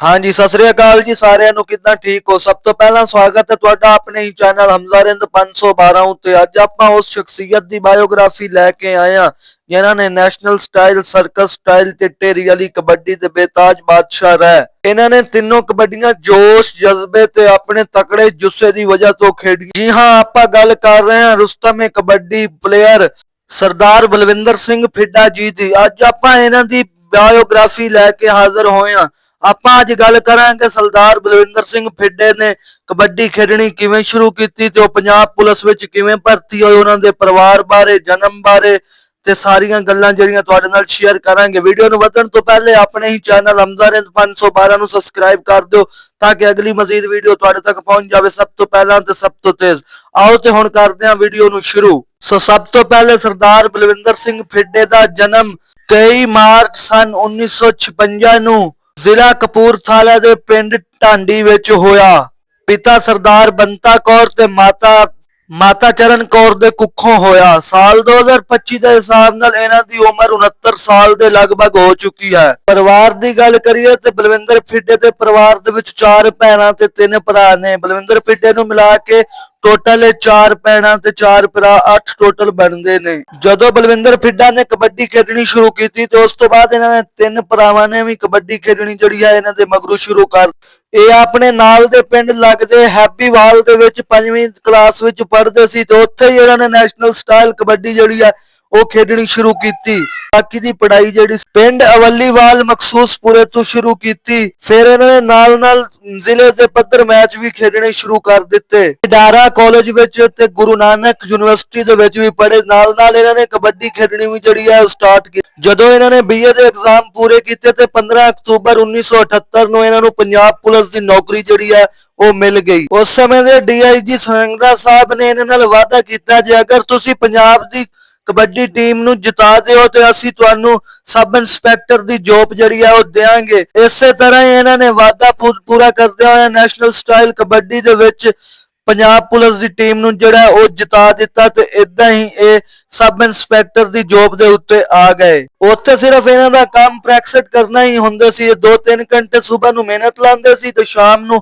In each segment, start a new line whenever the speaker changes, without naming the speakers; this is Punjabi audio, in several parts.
ਹਾਂਜੀ, ਸਤਿ ਸ੍ਰੀ ਅਕਾਲ ਜੀ ਸਾਰਿਆਂ ਨੂੰ। ਕਿਦਾਂ ਠੀਕ ਹੋ? ਸਭ ਤੋਂ ਪਹਿਲਾਂ ਸਵਾਗਤ ਹੈ ਤੁਹਾਡਾ ਆਪਣੇ ਹੀ ਚੈਨਲ ਹਮਜ਼ਾਰਿੰਦ 512 ਉੱਤੇ। ਅੱਜ ਆਪਾਂ ਉਸ ਸ਼ਖਸੀਅਤ ਦੀ ਬਾਇਓਗ੍ਰਾਫੀ ਲੈ ਕੇ ਆਏ ਹਾਂ, ਜਿਨ੍ਹਾਂ ਨੇ ਨੈਸ਼ਨਲ ਸਟਾਈਲ ਸਰਕਸ ਸਟਾਈਲ ਤੇ ਟੇਰੀ ਵਾਲੀ ਕਬੱਡੀ ਦੇ ਬੇਤਾਜ ਬਾਦਸ਼ਾਹ ਰਹਿ। ਇਹਨਾਂ ਨੇ ਤਿੰਨੋਂ ਕਬੱਡੀਆਂ ਜੋਸ਼, ਜਜ਼ਬੇ ਤੇ ਆਪਣੇ ਤਕੜੇ ਜੁੱਸੇ ਦੀ ਵਜ੍ਹਾ ਤੋਂ ਖੇਡੀ ਜੀ ਹਾਂ, ਆਪਾਂ ਗੱਲ ਕਰ ਰਹੇ ਹਾਂ ਰੁਸਤਮ ਕਬੱਡੀ ਪਲੇਅਰ ਸਰਦਾਰ ਬਲਵਿੰਦਰ ਸਿੰਘ ਫਿੱਡਾ ਜੀ ਦੀ। ਅੱਜ ਆਪਾਂ ਇਹਨਾਂ ਦੀ ਬਾਇਓਗ੍ਰਾਫੀ ਲੈ ਕੇ ਹਾਜ਼ਰ ਹੋਏ ਹਾਂ। ਆਪਾਂ ਅੱਜ ਗੱਲ ਕਰਾਂਗੇ ਸਰਦਾਰ ਬਲਵਿੰਦਰ ਸਿੰਘ ਫਿੱਡੇ ਨੇ ਕਬੱਡੀ ਖੇਡਣੀ ਕਿਵੇਂ ਸ਼ੁਰੂ ਕੀਤੀ ਤੇ ਉਹ ਪੰਜਾਬ ਪੁਲਿਸ ਵਿੱਚ ਕਿਵੇਂ ਭਰਤੀ ਹੋਏ, ਉਹਨਾਂ ਦੇ ਪਰਿਵਾਰ ਬਾਰੇ, ਜਨਮ ਬਾਰੇ ਤੇ ਸਾਰੀਆਂ ਗੱਲਾਂ ਜਿਹੜੀਆਂ ਤੁਹਾਡੇ ਨਾਲ ਸ਼ੇਅਰ ਕਰਾਂਗੇ। ਵੀਡੀਓ ਨੂੰ ਵਧਣ ਤੋਂ ਪਹਿਲੇ ਆਪਣੇ ਹੀ ਚੈਨਲ ਹਮਜ਼ਾਰਿੰਦ 512 ਨੂੰ ਸਬਸਕ੍ਰਾਈਬ ਕਰ ਦਿਓ ਤਾਂ ਕਿ ਅਗਲੀ ਮਜ਼ੀਦ ਵੀਡੀਓ ਤੁਹਾਡੇ ਤੱਕ ਪਹੁੰਚ ਜਾਵੇ ਸਭ ਤੋਂ ਪਹਿਲਾਂ ਤੇ ਸਭ ਤੋਂ ਤੇਜ਼। ਆਓ ਤੇ ਹੁਣ ਕਰਦੇ ਹਾਂ ਵੀਡੀਓ ਨੂੰ ਸ਼ੁਰੂ। ਸੋ ਸਭ ਤੋਂ ਪਹਿਲੇ ਸਰਦਾਰ ਬਲਵਿੰਦਰ ਸਿੰਘ ਫਿੱਡੇ ਦਾ ਜਨਮ 23 ਮਾਰਚ ਸਨ 1956 ਨੂੰ ਜ਼ਿਲ੍ਹਾ ਕਪੂਰਥਲਾ ਦੇ ਪਿੰਡ ਢਾਂਡੀ ਵਿੱਚ ਹੋਇਆ। ਪਿਤਾ ਸਰਦਾਰ ਬੰਤਾ ਕੌਰ ਤੇ ਮਾਤਾ ਮਾਤਾ ਚਰਨ ਕੌਰ ਦੇ ਕੁੱਖੋਂ ਹੋਇਆ। ਸਾਲ 2025 ਦੇ ਹਿਸਾਬ ਨਾਲ ਇਹਨਾਂ ਦੀ ਉਮਰ 69 ਸਾਲ ਦੇ ਲਗਭਗ ਹੋ ਚੁੱਕੀ ਹੈ। ਪਰਿਵਾਰ ਦੀ ਗੱਲ ਕਰੀਏ ਤੇ ਬਲਵਿੰਦਰ ਫਿੱਡੇ ਦੇ ਪਰਿਵਾਰ ਦੇ ਵਿੱਚ ਚਾਰ ਭੈਣਾਂ ਤੇ ਤਿੰਨ ਭਰਾ ਨੇ। ਬਲਵਿੰਦਰ ਫਿੱਡੇ ਨੂੰ ਮਿਲਾ ਕੇ ਟੋਟਲ ਇਹ ਚਾਰ ਭੈਣਾਂ ਤੇ ਚਾਰ ਭਰਾ 8 ਟੋਟਲ ਬਣਦੇ ਨੇ। ਜਦੋਂ ਬਲਵਿੰਦਰ ਫਿੱਡਾ ਨੇ ਕਬੱਡੀ ਖੇਡਣੀ ਸ਼ੁਰੂ ਕੀਤੀ ਤੇ ਉਸ ਤੋਂ ਬਾਅਦ ਇਹਨਾਂ ਨੇ ਤਿੰਨ ਭਰਾਵਾਂ ਨੇ ਵੀ ਕਬੱਡੀ ਖੇਡਣੀ ਜਿਹੜੀ ਆ ਇਹਨਾਂ ਦੇ ਮਗਰੋਂ ਸ਼ੁਰੂ ਕਰ ਇਹ ਆਪਣੇ ਨਾਲ ਦੇ ਪਿੰਡ ਲੱਗਦੇ ਹੈਪੀਵਾਲ ਦੇ ਵਿੱਚ ਪੰਜਵੀਂ ਕਲਾਸ ਵਿੱਚ ਪੜ੍ਹਦੇ ਸੀ ਤੇ ਉੱਥੇ ਹੀ ਇਹਨਾਂ ਨੇ ਨੈਸ਼ਨਲ ਸਟਾਈਲ ਕਬੱਡੀ ਜਿਹੜੀ ਆ ਉਹ ਖੇਡਣੀ ਸ਼ੁਰੂ ਕੀਤੀ। ਬਾਕੀ ਦੀ ਪੜ੍ਹਾਈ ਜਿਹੜੀ ਪਿੰਡ ਅਵਲੀਵਾਲ ਮਖਸੂਸਪੁਰੇ ਤੋਂ ਸ਼ੁਰੂ ਕੀਤੀ। ਫਿਰ ਇਹਨਾਂ ਨੇ ਨਾਲ ਨਾਲ ਜ਼ਿਲ੍ਹੇ ਦੇ ਪੱਧਰ ਮੈਚ ਵੀ ਖੇਡਣੇ ਸ਼ੁਰੂ ਕਰ ਦਿੱਤੇ। ਇਡਾਰਾ ਕਾਲਜ ਵਿੱਚ ਤੇ ਗੁਰੂ ਨਾਨਕ ਯੂਨੀਵਰਸਿਟੀ ਦੇ ਵਿੱਚ ਵੀ ਪੜ੍ਹੇ। ਨਾਲ ਨਾਲ ਇਹਨਾਂ ਨੇ ਕਬੱਡੀ ਖੇਡਣੀ ਵੀ ਜਿਹੜੀ ਆ ਸਟਾਰਟ ਕੀਤੀ। ਜਦੋਂ ਇਹਨਾਂ ਨੇ ਬੀਏ ਦੇ ਐਗਜ਼ਾਮ ਪੂਰੇ ਕੀਤੇ ਤੇ 15 ਅਕਤੂਬਰ 1978 ਨੂੰ ਇਹਨਾਂ ਨੂੰ ਪੰਜਾਬ ਪੁਲਿਸ ਦੀ ਨੌਕਰੀ ਜਿਹੜੀ ਆ ਉਹ ਮਿਲ ਗਈ। ਉਸ ਸਮੇਂ ਦੇ ਡੀਆਈਜੀ ਸੰਗਰਾ ਸਾਹਿਬ ਨੇ ਇਹਨਾਂ ਨਾਲ ਵਾਅਦਾ ਕੀਤਾ, ਜੇ ਅਗਰ ਤੁਸੀਂ ਪੰਜਾਬ ਦੀ ਕਬੱਡੀ ਟੀਮ ਨੂੰ ਜਿਤਾ ਦਿਓ ਤੇ ਅਸੀਂ ਤੁਹਾਨੂੰ ਸਬ ਇੰਸਪੈਕਟਰ ਦੀ ਜੋਬ ਜਿਹੜੀ ਆ ਉਹ ਦੇਵਾਂਗੇ ਇਸੇ ਤਰ੍ਹਾਂ ਹੀ ਇਹਨਾਂ ਨੇ ਵਾਅਦਾ ਪੂਰਾ ਕਰਦੇ ਹੋਏ ਨੈਸ਼ਨਲ ਸਟਾਈਲ ਕਬੱਡੀ ਦੇ ਵਿੱਚ ਪੰਜਾਬ ਪੁਲਿਸ ਦੀ ਟੀਮ ਨੂੰ ਜਿਹੜਾ ਉਹ ਜਿਤਾ ਦਿੱਤਾ ਤੇ ਇਦਾਂ ਹੀ ਇਹ ਸਬ ਇੰਸਪੈਕਟਰ ਦੀ ਜੋਬ ਦੇ ਉੱਤੇ ਆ ਗਏ। ਉੱਥੇ ਸਿਰਫ ਇਹਨਾਂ ਦਾ ਕੰਮ ਪ੍ਰੈਕਟਿਸ ਕਰਨਾ ਹੀ ਹੁੰਦਾ ਸੀ। ਇਹ 2-3 ਘੰਟੇ ਸਵੇਰ ਨੂੰ ਮਿਹਨਤ ਲਾਉਂਦੇ ਸੀ ਤੇ ਸ਼ਾਮ ਨੂੰ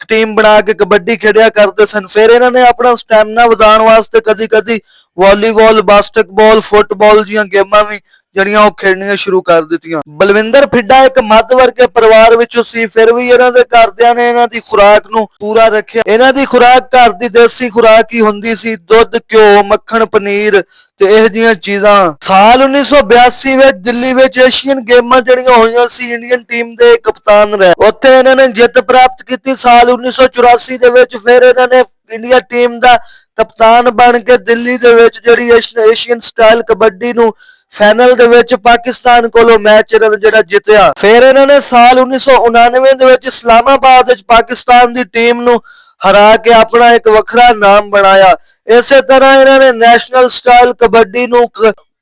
ਟੀਮ ਬਣਾ ਕੇ ਕਬੱਡੀ ਖੇਡਿਆ ਕਰਦੇ ਸਨ। ਫਿਰ ਇਹਨਾਂ ਨੇ ਆਪਣਾ ਸਟੈਮਿਨਾ ਵਧਾਉਣ ਵਾਸਤੇ ਕਦੀ-ਕਦੀ ਵਾਲੀਬਾਲ ਬਾਸਕਟਬਾਲ ਫੁੱਟਬਾਲ ਜੀਆਂ ਗੇਮਾਂ ਵੀ ਜਿਹੜੀਆਂ ਉਹ ਖੇਡਣੀਆਂ ਸ਼ੁਰੂ ਕਰ ਦਿੱਤੀਆਂ। ਬਲਵਿੰਦਰ ਫਿੱਡਾ ਇੱਕ ਮੱਧ ਵਰਗੇ ਪਰਿਵਾਰ ਵਿੱਚੋਂ ਸੀ, ਫਿਰ ਵੀ ਇਹਨਾਂ ਦੇ ਘਰਦਿਆਂ ਨੇ ਇਹਨਾਂ ਦੀ ਖੁਰਾਕ ਨੂੰ ਪੂਰਾ ਰੱਖਿਆ। ਇਹਨਾਂ ਦੀ ਖੁਰਾਕ ਘਰ ਦੀ ਦੇਸੀ ਖੁਰਾਕ ਹੀ ਹੁੰਦੀ ਸੀ, ਦੁੱਧ, ਘਿਓ, ਮੱਖਣ, ਪਨੀਰ ਤੇ ਇਹ ਜੀਆਂ ਚੀਜ਼ਾਂ। ਸਾਲ 1982 ਵਿੱਚ ਦਿੱਲੀ ਵਿੱਚ ਏਸ਼ੀਅਨ ਗੇਮਾਂ ਜਿਹੜੀਆਂ ਹੋਈਆਂ ਸੀ, ਇੰਡੀਅਨ ਟੀਮ ਦੇ ਕਪਤਾਨ ਰਹੇ। ਉੱਥੇ ਇਹਨਾਂ ਨੇ ਜਿੱਤ ਪ੍ਰਾਪਤ ਕੀਤੀ। ਸਾਲ 1984 ਦੇ ਵਿੱਚ ਫਿਰ ਇਹਨਾਂ ਨੇ ਇੰਡੀਆ ਟੀਮ ਦਾ ਕਪਤਾਨ ਬਣ ਕੇ ਦਿੱਲੀ ਦੇ ਵਿੱਚ ਜਿਹੜੀ ਏਸ਼ੀਅਨ ਸਟਾਈਲ ਕਬੱਡੀ ਨੂੰ ਫਾਈਨਲ ਦੇ ਵਿੱਚ ਪਾਕਿਸਤਾਨ ਕੋਲੋਂ ਮੈਚ ਜਿਹੜਾ ਜਿੱਤਿਆ। ਫਿਰ ਇਹਨਾਂ ਨੇ ਸਾਲ 1999 ਦੇ ਵਿੱਚ ਇਸਲਾਮਾਬਾਦ ਵਿੱਚ ਪਾਕਿਸਤਾਨ ਦੀ ਟੀਮ ਨੂੰ ਹਰਾ ਕੇ ਆਪਣਾ ਇੱਕ ਵੱਖਰਾ ਨਾਮ ਬਣਾਇਆ। ਇਸੇ ਤਰ੍ਹਾਂ ਇਹਨਾਂ ਨੇ ਨੈਸ਼ਨਲ ਸਟਾਈਲ ਕਬੱਡੀ ਨੂੰ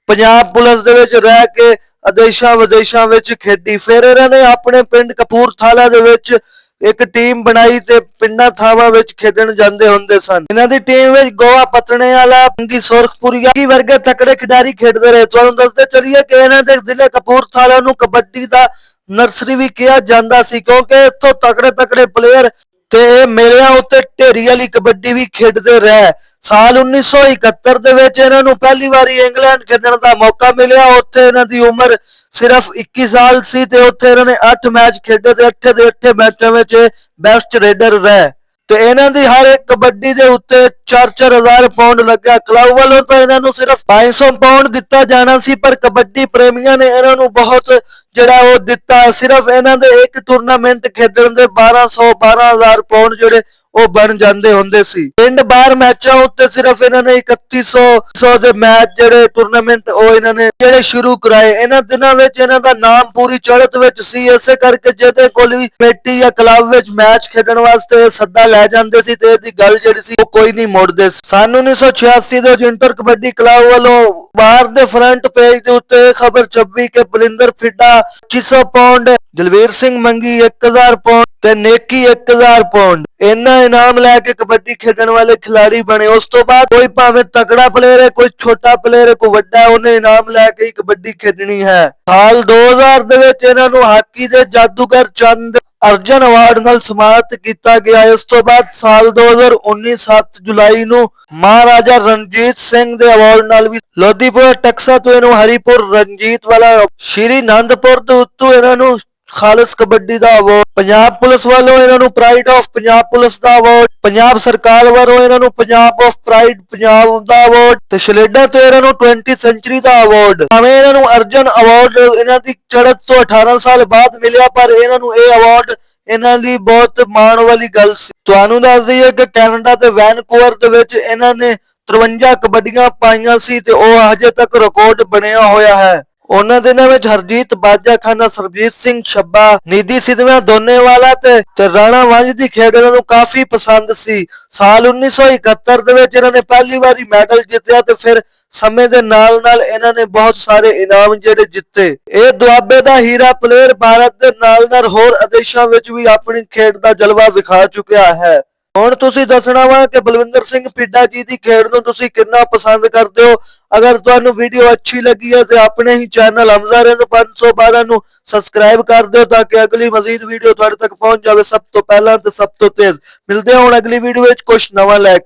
ਪੰਜਾਬ ਪੁਲਿਸ ਦੇ ਵਿੱਚ ਰਹਿ ਕੇ ਅਦੇਸ਼ਾਂ ਵਿਦੇਸ਼ਾਂ ਵਿੱਚ ਖੇਡੀ। ਫਿਰ ਇਹਨਾਂ ਨੇ ਆਪਣੇ ਪਿੰਡ ਕਪੂਰਥਲਾ ਦੇ ਵਿੱਚ ਇੱਕ ਟੀਮ ਬਣਾਈ ਤੇ ਪਿੰਡਾਂ ਥਾਵਾਂ ਵਿੱਚ ਖੇਡਣ ਜਾਂਦੇ ਹੁੰਦੇ ਸਨ। ਇਹਨਾਂ ਦੀ ਟੀਮ ਵਿੱਚ ਗੋਆ ਪਤਣੇ ਵਾਲਾ ਅੰਗੀ ਸੁਰਖਪੁਰੀਆ ਕੀ ਵਰਗੇ ਤਕੜੇ ਖਿਡਾਰੀ ਖੇਡਦੇ ਰਹੇ। ਤੁਹਾਨੂੰ ਦੱਸਦੇ ਚਲੀਏ ਕਿ ਇਹਨਾਂ ਦੇ ਜ਼ਿਲ੍ਹੇ ਕਪੂਰਥਲਾ ਨੂੰ ਕਬੱਡੀ ਦਾ ਨਰਸਰੀ ਵੀ ਕਿਹਾ ਜਾਂਦਾ ਸੀ, ਕਿਉਂਕਿ ਇੱਥੋਂ ਤਕੜੇ ਤਕੜੇ ਪਲੇਅਰ ਤੇ ਇਹ ਮੇਲਿਆਂ ਉੱਤੇ ਢੇਰੀ ਵਾਲੀ ਕਬੱਡੀ ਵੀ ਖੇਡਦੇ ਰਹੇ। ਸਾਲ 1971 ਦੇ ਵਿੱਚ ਇਹਨਾਂ ਨੂੰ ਪਹਿਲੀ ਵਾਰੀ ਇੰਗਲੈਂਡ ਖੇਡਣ ਦਾ ਮੌਕਾ ਮਿਲਿਆ। ਉੱਥੇ ਇਹਨਾਂ ਦੀ ਉਮਰ ਸਿਰਫ 21 ਸਾਲ ਸੀ ਤੇ ਉੱਥੇ ਇਹਨਾਂ ਨੇ 8 ਮੈਚ ਖੇਡੇ ਤੇ 8 ਦੇ 8 ਮੈਚਾਂ ਵਿੱਚ ਬੈਸਟ ਰੇਡਰ ਰਹੇ। ਤੇ ਇਹਨਾਂ ਦੀ ਹਰ ਇੱਕ ਕਬੱਡੀ ਦੇ ਉੱਤੇ 4-4000 ਪਾਉਂਡ ਲੱਗਿਆ। ਕਲੱਬ ਵੱਲੋਂ ਤਾਂ ਇਹਨਾਂ ਨੂੰ ਸਿਰਫ 500 ਪਾਉਂਡ ਦਿੱਤਾ ਜਾਣਾ ਸੀ, ਪਰ ਕਬੱਡੀ ਪ੍ਰੇਮੀਆਂ ਨੇ ਇਹਨਾਂ ਨੂੰ ਬਹੁਤ ਜਿਹੜਾ ਉਹ ਦਿੱਤਾ। ਸਿਰਫ ਇਹਨਾਂ ਦੇ ਇੱਕ ਟੂਰਨਾਮੈਂਟ ਖੇਡਣ ਦੇ 1200 12000 ਪਾਉਂਡ ਜਿਹੜੇ ਉਹ ਬਣ ਜਾਂਦੇ ਹੁੰਦੇ ਸੀ। ਪਿੰਡ ਬਾਹਰ ਮੈਚਾਂ ਉੱਤੇ ਸਿਰਫ ਇਹਨਾਂ ਨੇ 3100 100 ਦੇ ਮੈਚ ਜਿਹੜੇ ਟੂਰਨਾਮੈਂਟ ਉਹ ਇਹਨਾਂ ਨੇ ਜਿਹੜੇ ਸ਼ੁਰੂ ਕਰਾਏ। ਇਹਨਾਂ ਦਿਨਾਂ ਵਿੱਚ ਇਹਨਾਂ ਦਾ ਨਾਮ ਪੂਰੀ ਚੜ੍ਹਤ ਵਿੱਚ ਸੀ। ਇਸੇ ਕਰਕੇ ਜਿਹਦੇ ਕੋਲ ਵੀ ਪੇਟੀ ਜਾਂ ਕਲੱਬ ਵਿੱਚ ਮੈਚ ਖੇਡਣ ਵਾਸਤੇ ਸੱਦਾ ਲੈ ਜਾਂਦੇ ਸੀ ਤੇ ਇਹਦੀ ਗੱਲ ਜਿਹੜੀ ਸੀ ਉਹ ਕੋਈ ਨਹੀਂ ਮੋੜਦੇ ਸੀ। ਸਨ 1986 ਦੇ ਇੰਟਰ ਕਬੱਡੀ ਕਲੱਬ ਵੱਲੋਂ ਬਾਹਰ ਦੇ ਫਰੰਟ ਪੇਜ ਦੇ ਉੱਤੇ ਖਬਰ ਛਪੀ ਕਿ ਬਲਿੰਦਰ ਫਿੱਡਾ 2500 ਪਾਉਂਡ ਦਲਵੀਰ ਸਿੰਘ ਮੰਗੀ 1000 ਪਾਉਂਡ ਤੇ ਨੇਕੀ 1000 ਪਾਉਂਡ ਇੰਨਾ ਇਨਾਮ ਲੈ ਕੇ ਕਬੱਡੀ ਖੇਡਣ ਵਾਲੇ ਖਿਡਾਰੀ ਬਣੇ। ਉਸ ਤੋਂ ਬਾਅਦ ਕੋਈ ਭਾਵੇਂ ਤਕੜਾ ਪਲੇਅਰ ਹੈ, ਕੋਈ ਛੋਟਾ ਪਲੇਅਰ ਹੈ, ਕੋਈ ਵੱਡਾ, ਉਹਨੇ ਇਨਾਮ ਲੈ ਕੇ ਹੀ ਕਬੱਡੀ ਖੇਡਣੀ ਹੈ। ਸਾਲ 2000 ਦੇ ਵਿੱਚ ਇਹਨਾਂ ਨੂੰ ਹਾਕੀ ਦੇ ਜਾਦੂਗਰ ਚੰਦ ਅਰਜਨ ਅਵਾਰਡ ਨਾਲ ਸਨਮਾਨਿਤ ਕੀਤਾ ਗਿਆ। ਇਸ ਤੋਂ ਬਾਅਦ ਸਾਲ 2019 7 ਜੁਲਾਈ ਨੂੰ ਮਹਾਰਾਜਾ ਰਣਜੀਤ ਸਿੰਘ ਦੇ ਅਵਾਰਡ ਨਾਲ ਵੀ ਲੋਧੀਪੁਰ ਟਕਸਾ ਤੋਂ ਇਹਨੂੰ ਹਰੀਪੁਰ, ਰਣਜੀਤ ਵਾਲਾ ਸ਼੍ਰੀ ਆਨੰਦਪੁਰ ਤੋਂ ਉੱਤੋਂ ਇਹਨਾਂ ਨੂੰ ਖਾਲਸ ਕਬੱਡੀ ਦਾ ਅਵਾਰਡ ਪੰਜਾਬ ਪੁਲਿਸ ਵੱਲੋਂ ਇਹਨਾਂ ਨੂੰ ਪ੍ਰਾਈਡ ਆਫ ਪੰਜਾਬ ਪੁਲਿਸ ਦਾ ਅਵਾਰਡ ਪੰਜਾਬ ਸਰਕਾਰ ਵੱਲੋਂ ਇਹਨਾਂ ਨੂੰ ਪੰਜਾਬ ਆਫ ਪ੍ਰਾਈਡ ਪੰਜਾਬ ਦਾ ਅਵਾਰਡ ਤੇ ਸ਼ਲੇਡਾ ਤੋਂ ਇਹਨਾਂ ਨੂੰ 20 ਸੈਂਚੁਰੀ ਦਾ ਅਵਾਰਡ ਭਾਵੇਂ ਇਹਨਾਂ ਨੂੰ ਅਰਜਨ ਅਵਾਰਡ ਇਹਨਾਂ ਦੀ ਚੜ੍ਹਤ ਤੋਂ 18 ਸਾਲ ਬਾਅਦ ਮਿਲਿਆ, ਪਰ ਇਹਨਾਂ ਨੂੰ ਇਹ ਅਵਾਰਡ ਇਹਨਾਂ ਲਈ ਬਹੁਤ ਮਾਣ ਵਾਲੀ ਗੱਲ ਸੀ। ਤੁਹਾਨੂੰ ਦੱਸ ਦਈਏ ਕਿ ਕੈਨੇਡਾ ਤੇ ਵੈਨਕੂਵਰ ਦੇ ਵਿੱਚ ਇਹਨਾਂ ਨੇ 53 ਕਬੱਡੀਆਂ ਪਾਈਆਂ ਸੀ ਤੇ ਉਹ ਹਜੇ ਤੱਕ ਰਿਕਾਰਡ ਬਣਿਆ ਹੋਇਆ ਹੈ। ਉਹਨਾਂ ਦਿਨਾਂ ਵਿੱਚ ਹਰਜੀਤ ਬਾਜਾ ਖਾਨਾ ਸਰਬਜੀਤ ਸਿੰਘ ਛੱਬਾ, ਨਿਧੀ ਸਿੱਧਵਾਂ ਦੋਨੇਵਾਲਾ ਤੇ ਤੇ ਰਾਣਾ ਵੰਜ ਦੀ ਖੇਡ ਇਹਨਾਂ ਨੂੰ ਕਾਫੀ ਪਸੰਦ ਸੀ। ਸਾਲ 1971 ਦੇ ਵਿੱਚ ਇਹਨਾਂ ਨੇ ਪਹਿਲੀ ਵਾਰੀ ਮੈਡਲ ਜਿੱਤਿਆ ਤੇ ਫਿਰ ਸਮੇਂ ਦੇ ਨਾਲ ਨਾਲ ਇਹਨਾਂ ਨੇ ਬਹੁਤ ਸਾਰੇ ਇਨਾਮ ਜਿਹੜੇ ਜਿੱਤੇ। ਇਹ ਦੁਆਬੇ ਦਾ ਹੀਰਾ ਪਲੇਅਰ ਭਾਰਤ ਦੇ ਨਾਲ ਨਾਲ ਹੋਰ ਆਦੇਸ਼ਾਂ ਵਿੱਚ ਵੀ ਆਪਣੀ ਖੇਡ ਦਾ ਜਲਵਾ ਵਿਖਾ ਚੁੱਕਿਆ ਹੈ। ਹੁਣ ਤੁਸੀਂ ਦੱਸਣਾ ਵਾ ਕਿ ਬਲਵਿੰਦਰ ਸਿੰਘ ਪਿੱਡਾ ਜੀ ਦੀ ਖੇਡ ਨੂੰ ਤੁਸੀਂ ਕਿੰਨਾ ਪਸੰਦ ਕਰਦੇ ਹੋ? ਅਗਰ ਤੁਹਾਨੂੰ ਵੀਡੀਓ ਅੱਛੀ ਲੱਗੀ ਹੈ ਤੇ ਆਪਣੇ ਹੀ ਚੈਨਲ ਹਮਜ਼ਾਰਿੰਦ 512 ਨੂੰ ਸਬਸਕ੍ਰਾਈਬ ਕਰ ਦਿਓ ਤਾਂ ਕਿ ਅਗਲੀ ਮਜ਼ੀਦ ਵੀਡੀਓ ਤੁਹਾਡੇ ਤੱਕ ਪਹੁੰਚ ਜਾਵੇ। ਸਭ ਤੋਂ ਪਹਿਲਾਂ ਤੇ ਸਭ ਤੋਂ ਤੇਜ਼। ਮਿਲਦੇ ਹਾਂ ਹੁਣ ਅਗਲੀ ਵੀਡੀਓ ਵਿੱਚ ਕੁਝ ਨਵਾਂ ਲੈ